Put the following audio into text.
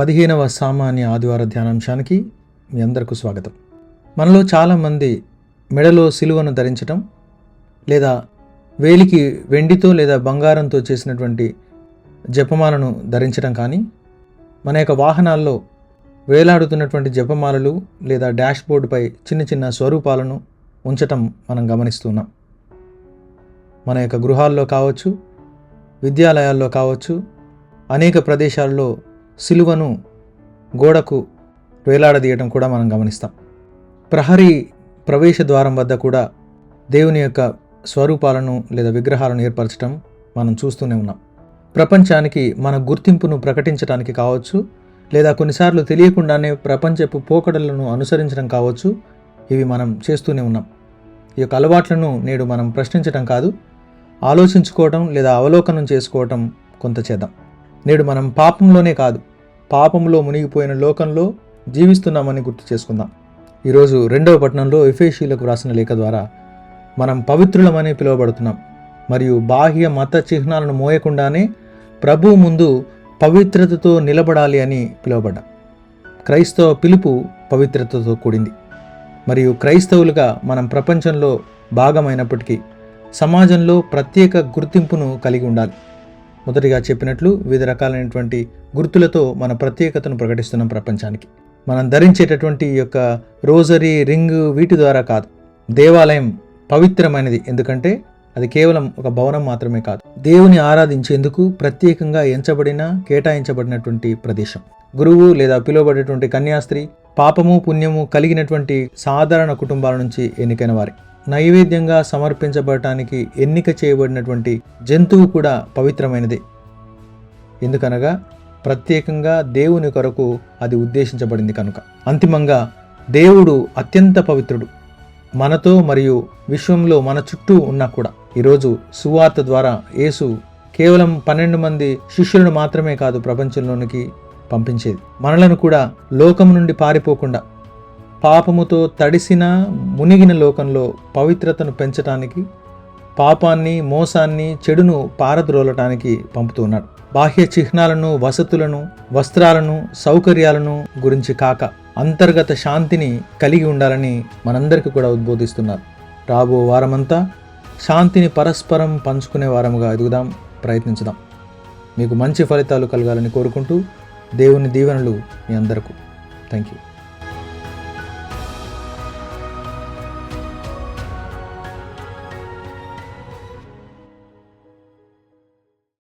పదిహేనవ సామాన్య ఆదివార ధ్యానాంశానికి మీ అందరికీ స్వాగతం. మనలో చాలామంది మెడలో సిలువను ధరించటం లేదా వేలికి వెండితో లేదా బంగారంతో చేసినటువంటి జపమాలను ధరించడం కానీ మన యొక్క వాహనాల్లో వేలాడుతున్నటువంటి జపమాలలు లేదా డాష్ బోర్డుపై చిన్న చిన్న స్వరూపాలను ఉంచటం మనం గమనిస్తున్నాం మన యొక్క గృహాల్లో కావచ్చు విద్యాలయాల్లో కావచ్చు అనేక ప్రదేశాల్లో సిలువను గోడకు వేలాడదీయటం కూడా మనం గమనిస్తాం. ప్రహరీ ప్రవేశ ద్వారం వద్ద కూడా దేవుని యొక్క స్వరూపాలను లేదా విగ్రహాలను ఏర్పరచడం మనం చూస్తూనే ఉన్నాం. ప్రపంచానికి మన గుర్తింపును ప్రకటించడానికి కావచ్చు లేదా కొన్నిసార్లు తెలియకుండానే ప్రపంచపు పోకడలను అనుసరించడం కావచ్చు ఇవి మనం చేస్తూనే ఉన్నాం. ఈ యొక్క అలవాట్లను నేడు మనం ప్రశ్నించడం కాదు ఆలోచించుకోవటం లేదా అవలోకనం చేసుకోవటం కొంత చేద్దాం. నేడు మనం పాపంలోనే కాదు పాపంలో మునిగిపోయిన లోకంలో జీవిస్తున్నామని గుర్తు చేసుకుందాం. ఈరోజు రెండవ పట్టణంలో ఎఫేషీలకు రాసిన లేఖ ద్వారా మనం పవిత్రులమని పిలువబడుతున్నాం. మరియు బాహ్య మత చిహ్నాలను మోయకుండానే ప్రభు ముందు పవిత్రతతో నిలబడాలి అని పిలువబడ్డాం. క్రైస్తవ పిలుపు పవిత్రతతో కూడింది. మరియు క్రైస్తవులుగా మనం ప్రపంచంలో భాగమైనప్పటికీ సమాజంలో ప్రత్యేక గుర్తింపును కలిగి ఉండాలి. మొదటిగా చెప్పినట్లు వివిధ రకాలైనటువంటి గుర్తులతో మన ప్రత్యేకతను ప్రకటిస్తున్నాం ప్రపంచానికి. మనం ధరించేటటువంటి ఈ యొక్క రోజరీ రింగ్ వీటి ద్వారా కాదు. దేవాలయం పవిత్రమైనది. ఎందుకంటే అది కేవలం ఒక భవనం మాత్రమే కాదు. దేవుని ఆరాధించేందుకు ప్రత్యేకంగా ఎంచబడిన కేటాయించబడినటువంటి ప్రదేశం. గురువు లేదా పిలువబడేటువంటి కన్యాస్త్రీ పాపము పుణ్యము కలిగినటువంటి సాధారణ కుటుంబాల నుంచి ఎన్నికైన వారి. నైవేద్యంగా సమర్పించబడటానికి ఎన్నిక చేయబడినటువంటి జంతువు కూడా పవిత్రమైనది. ఎందుకనగా ప్రత్యేకంగా దేవుని కొరకు అది ఉద్దేశించబడింది కనుక. అంతిమంగా దేవుడు అత్యంత పవిత్రుడు. మనతో మరియు విశ్వంలో మన చుట్టూ ఉన్నా కూడా. ఈరోజు సువార్త ద్వారా యేసు కేవలం పన్నెండు మంది శిష్యులను మాత్రమే కాదు ప్రపంచంలోనికి పంపించేది. మనలను కూడా లోకం నుండి పారిపోకుండా పాపముతో తడిసిన మునిగిన లోకంలో పవిత్రతను పెంచటానికి పాపాన్ని మోసాన్ని చెడును పారద్రోలటానికి పంపుతున్నాడు. బాహ్య చిహ్నాలను వసతులను వస్త్రాలను సౌకర్యాలను గురించి కాక అంతర్గత శాంతిని కలిగి ఉండాలని మనందరికీ కూడా ఉద్బోధిస్తున్నారు రాబో వారమంతా శాంతిని పరస్పరం పంచుకునే వారముగా ఎదుగుదాం ప్రయత్నించుదాం. మీకు మంచి ఫలితాలు కలగాలని కోరుకుంటూ దేవుని దీవెనలు మీ అందరకు. Thank you